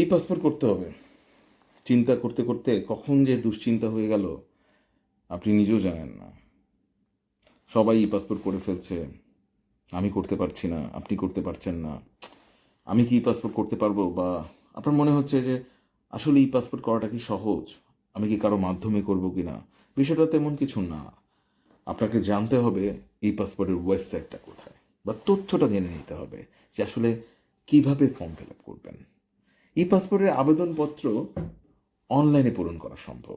ই passport করতে হবে। চিন্তা করতে করতে কখন যে দুশ্চিন্তা হয়ে গেল, আপনি নিজেও জানেন না। সবাই ই পাসপোর্ট করে ফেলছে। আমি করতে পারছি না, আপনি করতে পারছেন না। আমি কি ই পাসপোর্ট করতে পারব বা আপনার মনে হচ্ছে যে আসলে ই পাসপোর্ট করাটা কি সহজ? আমি কি কারও মাধ্যমে করব কি না? বিষয়টা তেমন কিছু না। আপনাকে জানতে হবে ই পাসপোর্টের ওয়েবসাইটটা কোথায় বা তথ্যটা জেনে নিতে হবে যে আসলে কীভাবে ফর্ম ফিল আপ করবেন। ই পাসপোর্টের আবেদনপত্র অনলাইনে পূরণ করা সম্ভব।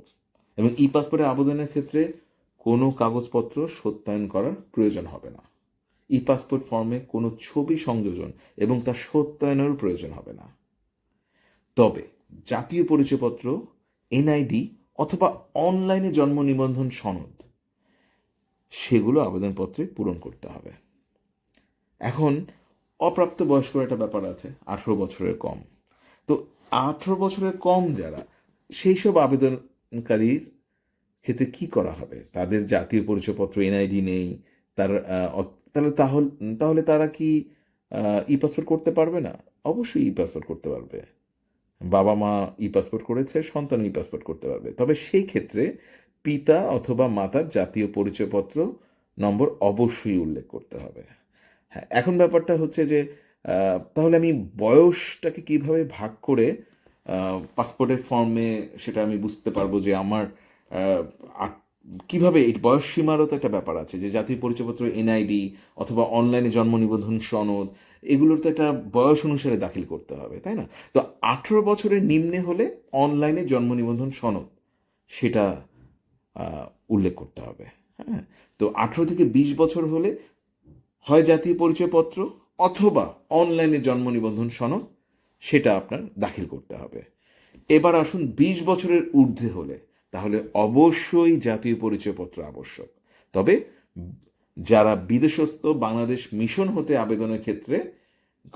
এবং ই পাসপোর্টের আবেদনের ক্ষেত্রে কোনো কাগজপত্র সত্যায়ন করার প্রয়োজন হবে না। ই পাসপোর্ট ফর্মে কোনো ছবি সংযোজন এবং তার সত্যায়নেরও প্রয়োজন হবে না। তবে জাতীয় পরিচয়পত্র, এনআইডি অথবা অনলাইনে জন্ম নিবন্ধন সনদ, সেগুলো আবেদনপত্রে পূরণ করতে হবে। এখন অপ্রাপ্ত বয়স্কর একটা ব্যাপার আছে, আঠেরো বছরের কম। তো আঠেরো বছরের কম যারা সেই সব আবেদনকারীর ক্ষেত্রে কি করা হবে? তাদের জাতীয় পরিচয়পত্র, এনআইডি নেই, তার তাহলে তাহলে তাহলে তারা কি ই পাসপোর্ট করতে পারবে না? অবশ্যই ই পাসপোর্ট করতে পারবে। বাবা মা ই পাসপোর্ট করেছে সন্তান ই পাসপোর্ট করতে পারবে। তবে সেই ক্ষেত্রে পিতা অথবা মাতার জাতীয় পরিচয়পত্র নম্বর অবশ্যই উল্লেখ করতে হবে। হ্যাঁ এখন ব্যাপারটা হচ্ছে যে তাহলে আমি বয়সটাকে কীভাবে ভাগ করে পাসপোর্টের ফর্মে সেটা আমি বুঝতে পারব যে আমার কীভাবে এই বয়স সীমারও তো একটা ব্যাপার আছে যে জাতীয় পরিচয়পত্র এনআইডি অথবা অনলাইনে জন্ম নিবন্ধন সনদ, এগুলোর তো একটা বয়স অনুসারে দাখিল করতে হবে, তাই না? তো আঠেরো বছরের নিম্নে হলে অনলাইনে জন্ম নিবন্ধন সনদ, সেটা উল্লেখ করতে হবে হ্যাঁ? তো আঠেরো থেকে বিশ বছর হলে হয় জাতীয় পরিচয়পত্র অথবা অনলাইনে জন্ম নিবন্ধন সনদ, সেটা আপনার দাখিল করতে হবে। এবার আসুন বিশ বছরের ঊর্ধ্বে হলে, তাহলে অবশ্যই জাতীয় পরিচয়পত্র আবশ্যক। তবে যারা বিদেশস্থ বাংলাদেশ মিশন হতে আবেদনের ক্ষেত্রে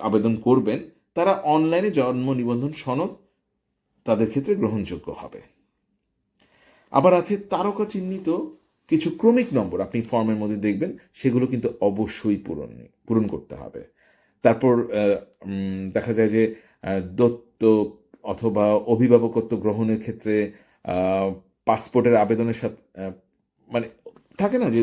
আবেদন করবেন, তারা অনলাইনে জন্ম নিবন্ধন সনদ তাদের ক্ষেত্রে গ্রহণযোগ্য হবে। আবার আছে তারকা চিহ্নিত কিছু ক্রমিক নম্বর, আপনি ফর্মের মধ্যে দেখবেন, সেগুলো কিন্তু অবশ্যই পূরণ পূরণ করতে হবে। তারপর দেখা যায় যে দত্তক অথবা অভিভাবকত্ব গ্রহণের ক্ষেত্রে পাসপোর্টের আবেদনের সাথে মানে থাকে না যে,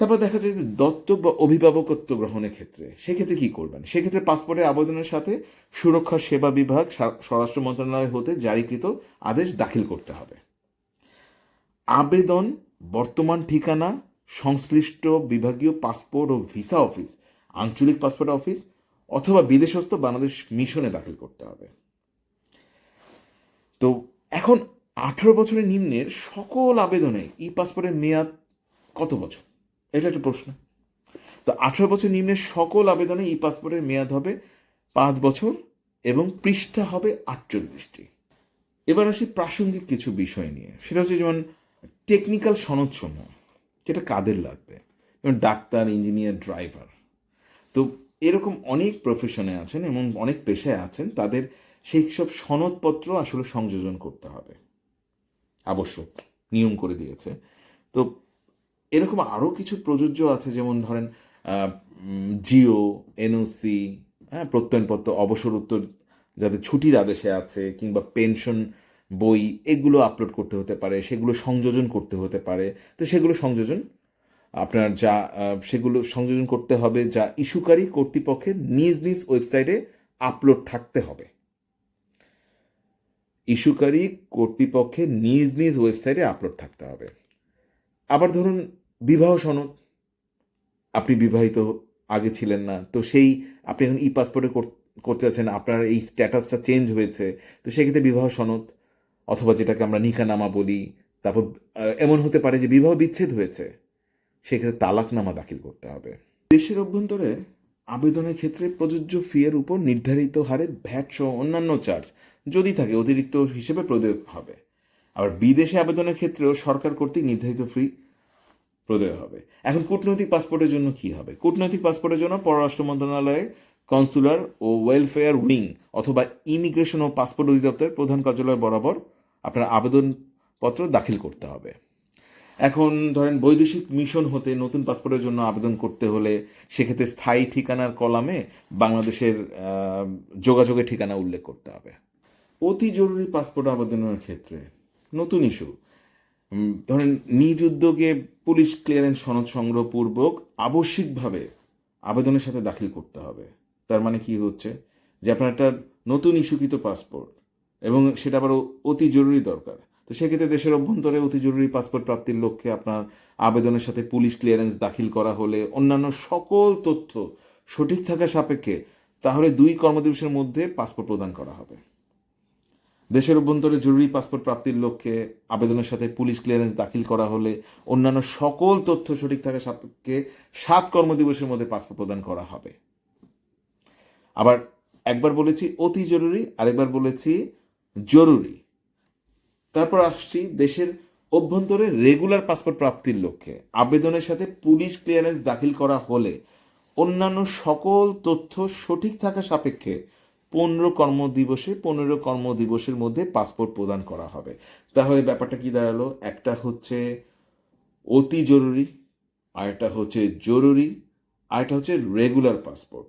তারপর দেখা যায় যে দত্তক বা অভিভাবকত্ব গ্রহণের ক্ষেত্রে, সেক্ষেত্রে কি করবেন? সেক্ষেত্রে পাসপোর্টের আবেদনের সাথে সুরক্ষা সেবা বিভাগ স্বরাষ্ট্র মন্ত্রণালয় হতে জারিকৃত আদেশ দাখিল করতে হবে। আবেদন, বর্তমান ঠিকানা, সংশ্লিষ্ট বিভাগীয় পাসপোর্ট ও ভিসা অফিস আঞ্চলিক পাসপোর্ট অফিস অথবা বিদেশস্থ বাংলাদেশ মিশনে দাখিল করতে হবে। তো এখন আঠেরো বছরের নিম্নের সকল আবেদনে ই পাসপোর্টের মেয়াদ কত বছর? এটা একটা প্রশ্ন। তো আঠেরো বছর নিম্নের সকল আবেদনে ই পাসপোর্টের মেয়াদ হবে পাঁচ বছর এবং পৃষ্ঠা হবে আটচল্লিশটি। এবার আসি প্রাসঙ্গিক কিছু বিষয় নিয়ে। সেটা হচ্ছে যেমন টেকনিক্যাল সনদসমূহ, যেটা কাদের লাগবে? যেমন ডাক্তার ইঞ্জিনিয়ার ড্রাইভার তো এরকম অনেক প্রফেশনে আছেন এবং অনেক পেশায় আছেন, তাদের সেই সব সনদপত্র আসলে সংযোজন করতে হবে। আবশ্যক, নিয়ম করে দিয়েছে। তো এরকম আরও কিছু প্রযোজ্য আছে, যেমন ধরেন জিও, এনওসি হ্যাঁ প্রত্যয়নপত্র, অবসর উত্তর যাদের ছুটির আদেশে আছে, কিংবা পেনশন বই, এগুলো আপলোড করতে হতে পারে, সেগুলো সংযোজন করতে হতে পারে। তো সেগুলো সংযোজন আপনার যা সেগুলো সংযোজন করতে হবে, যা ইস্যুকারী কর্তৃপক্ষের নিজ নিজ ওয়েবসাইটে আপলোড থাকতে হবে। ইস্যুকারী কর্তৃপক্ষের নিজ নিজ ওয়েবসাইটে আপলোড থাকতে হবে। আবার ধরুন, বিবাহ সনদ। আপনি বিবাহিত, আগে ছিলেন না, তো সেই আপনি এখন ই পাসপোর্টে করতে যাচ্ছেন, আপনার এই স্ট্যাটাসটা চেঞ্জ হয়েছে, তো সেক্ষেত্রে বিবাহ সনদ, অথবা যেটাকে আমরা নিকানামা বলি, তারপর এমন হতে পারে যে বিবাহ বিচ্ছেদ হয়েছে। সেক্ষেত্রে তালাকনামা দাখিল করতে হবে। দেশের অভ্যন্তরে আবেদনের ক্ষেত্রে প্রযোজ্য ফিয়ের উপর নির্ধারিত হারে ভ্যাট সহ অন্যান্য চার্জ যদি থাকে, অতিরিক্ত হিসেবে প্রয়োগ হবে। আবার বিদেশে আবেদনের ক্ষেত্রেও সরকার কর্তৃক নির্ধারিত ফি প্রদেয় হবে। এখন কূটনৈতিক পাসপোর্টের জন্য কি হবে? কূটনৈতিক পাসপোর্টের জন্য পররাষ্ট্র মন্ত্রণালয়ে কনসুলার ও ওয়েলফেয়ার উইং অথবা ইমিগ্রেশন ও পাসপোর্ট অধিদপ্তরের প্রধান কার্যালয় বরাবর আপনার আবেদনপত্র দাখিল করতে হবে। এখন ধরেন বৈদেশিক মিশন হতে নতুন পাসপোর্টের জন্য আবেদন করতে হলে সেক্ষেত্রে স্থায়ী ঠিকানার কলামে বাংলাদেশের যোগাযোগের ঠিকানা উল্লেখ করতে হবে। অতি জরুরি পাসপোর্ট আবেদনের ক্ষেত্রে নতুন ইস্যু। ধরেন নিজ উদ্যোগে পুলিশ ক্লিয়ারেন্স সনদ সংগ্রহপূর্বক আবশ্যিকভাবে আবেদনের সাথে দাখিল করতে হবে। তার মানে কি হচ্ছে? যে আপনার একটা নতুন ইস্যুকৃত পাসপোর্ট এবং সেটা আবার অতি জরুরি দরকার। তো সেক্ষেত্রে দেশের অভ্যন্তরে অতি জরুরি পাসপোর্ট প্রাপ্তির লক্ষ্যে আপনার আবেদনের সাথে পুলিশ ক্লিয়ারেন্স দাখিল করা হলে অন্যান্য সকল তথ্য সঠিক থাকা সাপেক্ষে তাহলে দুই কর্মদিবসের মধ্যে পাসপোর্ট প্রদান করা হবে। দেশের অভ্যন্তরে জরুরি পাসপোর্ট প্রাপ্তির লক্ষ্যে আবেদনের সাথে পুলিশ ক্লিয়ারেন্স দাখিল করা হলে অন্যান্য সকল তথ্য সঠিক থাকা সাপেক্ষে সাত কর্মদিবসের মধ্যে পাসপোর্ট প্রদান করা হবে। আবার একবার বলেছি অতি জরুরি, আরেকবার বলেছি জরুরি। তারপর আসছি দেশের অভ্যন্তরে রেগুলার পাসপোর্ট প্রাপ্তির লক্ষ্যে। আবেদনের সাথে পুলিশ ক্লিয়ারেন্স দাখিল করা হলে অন্যান্য সকল তথ্য সঠিক থাকা সাপেক্ষে পনেরো কর্মদিবসে, পনেরো কর্মদিবসের মধ্যে পাসপোর্ট প্রদান করা হবে। তাহলে ব্যাপারটা কি দাঁড়াল? একটা হচ্ছে অতি জরুরি আরেকটা হচ্ছে জরুরি আরেকটা হচ্ছে রেগুলার পাসপোর্ট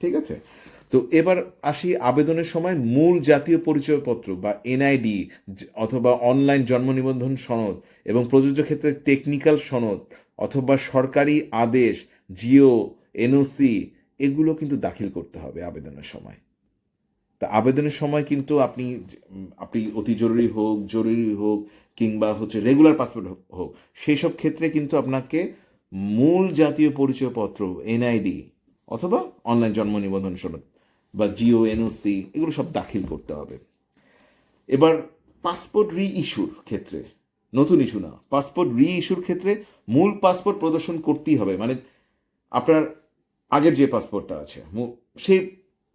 ঠিক আছে? তো এবার আসি আবেদনের সময় মূল জাতীয় পরিচয়পত্র বা এনআইডি অথবা অনলাইন জন্ম নিবন্ধন সনদ এবং প্রযোজ্য ক্ষেত্রে টেকনিক্যাল সনদ অথবা সরকারি আদেশ জিও এনওসি এগুলো কিন্তু দাখিল করতে হবে আবেদনের সময়। তা আবেদনের সময় কিন্তু আপনি আপনি অতি জরুরি হোক জরুরি হোক কিংবা হচ্ছে রেগুলার পাসপোর্ট হোক সেই সব ক্ষেত্রে কিন্তু আপনাকে মূল জাতীয় পরিচয়পত্র এনআইডি অথবা অনলাইন জন্ম নিবন্ধন সনদ বা জিও, এনওসি, এগুলো সব দাখিল করতে হবে। এবার পাসপোর্ট রি ইস্যুর ক্ষেত্রে, নতুন ইস্যু না, পাসপোর্ট রি ইস্যুর ক্ষেত্রে মূল পাসপোর্ট প্রদর্শন করতেই হবে। মানে আপনার আগের যে পাসপোর্টটা আছে সেই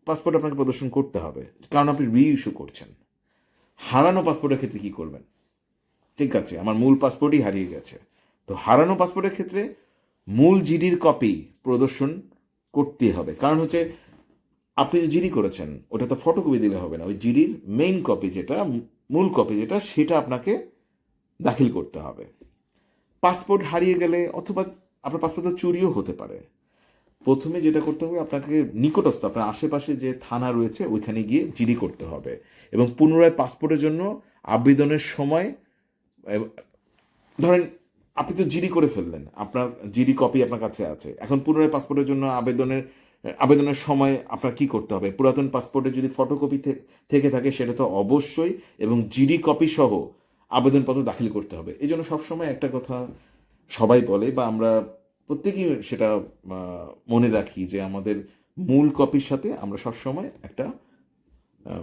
পাসপোর্ট আপনাকে প্রদর্শন করতে হবে, কারণ আপনি রি ইস্যু করছেন। হারানো পাসপোর্টের ক্ষেত্রে কি করবেন? ঠিক আছে, আমার মূল পাসপোর্টই হারিয়ে গেছে। তো হারানো পাসপোর্টের ক্ষেত্রে মূল জিডির কপি প্রদর্শন করতেই হবে। কারণ হচ্ছে আপনি যে জিডি করেছেন, ওটা তো ফটোকপি দিলে হবে না। ওই জিডির মেইন কপি যেটা মূল কপি যেটা, সেটা আপনাকে দাখিল করতে হবে। পাসপোর্ট হারিয়ে গেলে অথবা আপনার পাসপোর্ট তো চুরিও হতে পারে। প্রথমে যেটা করতে হবে, আপনাকে নিকটস্থ, আপনার আশেপাশে যে থানা রয়েছে, ওইখানে গিয়ে জিডি করতে হবে। এবং পুনরায় পাসপোর্টের জন্য আবেদনের সময় ধরেন আপনি তো জিডি করে ফেললেন, আপনার জিডি কপি আপনার কাছে আছে। এখন পুনরায় পাসপোর্টের জন্য আবেদনের আবেদনের সময় আপনার কি করতে হবে? পুরাতন পাসপোর্টে যদি ফটোকপি থেকে থাকে, সেটা তো অবশ্যই, এবং জিডি কপি সহ আবেদনপত্র দাখিল করতে হবে। এই জন্য সবসময় একটা কথা সবাই বলে, বা আমরা প্রত্যেকেই সেটা মনে রাখি যে আমাদের মূল কপির সাথে আমরা সবসময় একটা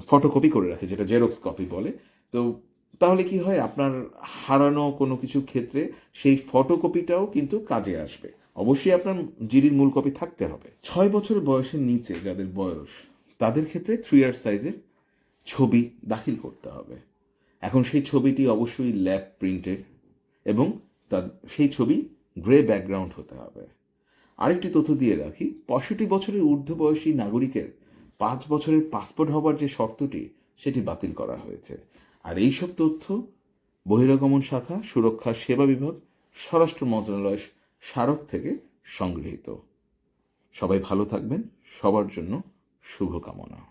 ফটোকপি করে রাখি, যেটা জেরক্স কপি বলে। তো তাহলে কি হয়? আপনার হারানো কোনো কিছু ক্ষেত্রে সেই ফটোকপিটাও কিন্তু কাজে আসবে। অবশ্যই আপনার জিডির মূল কপি থাকতে হবে। ছয় বছর বয়সের নিচে যাদের বয়স, তাদের ক্ষেত্রে থ্রি ইয়ার সাইজের ছবি দাখিল করতে হবে। এখন সেই ছবিটি অবশ্যই ল্যাব প্রিন্টেড এবং তার, সেই ছবি গ্রে ব্যাকগ্রাউন্ড হতে হবে। আরেকটি তথ্য দিয়ে রাখি, পঁয়ষট্টি বছরের ঊর্ধ্ব বয়সী নাগরিকের পাঁচ বছরের পাসপোর্ট হবার যে শর্তটি, সেটি বাতিল করা হয়েছে। আর এইসব তথ্য বহিরাগমন শাখা, সুরক্ষা, সেবা বিভাগ, স্বরাষ্ট্র মন্ত্রণালয় স্মারক থেকে সংগৃহীত। সবাই ভালো থাকবেন। সবার জন্য শুভকামনা।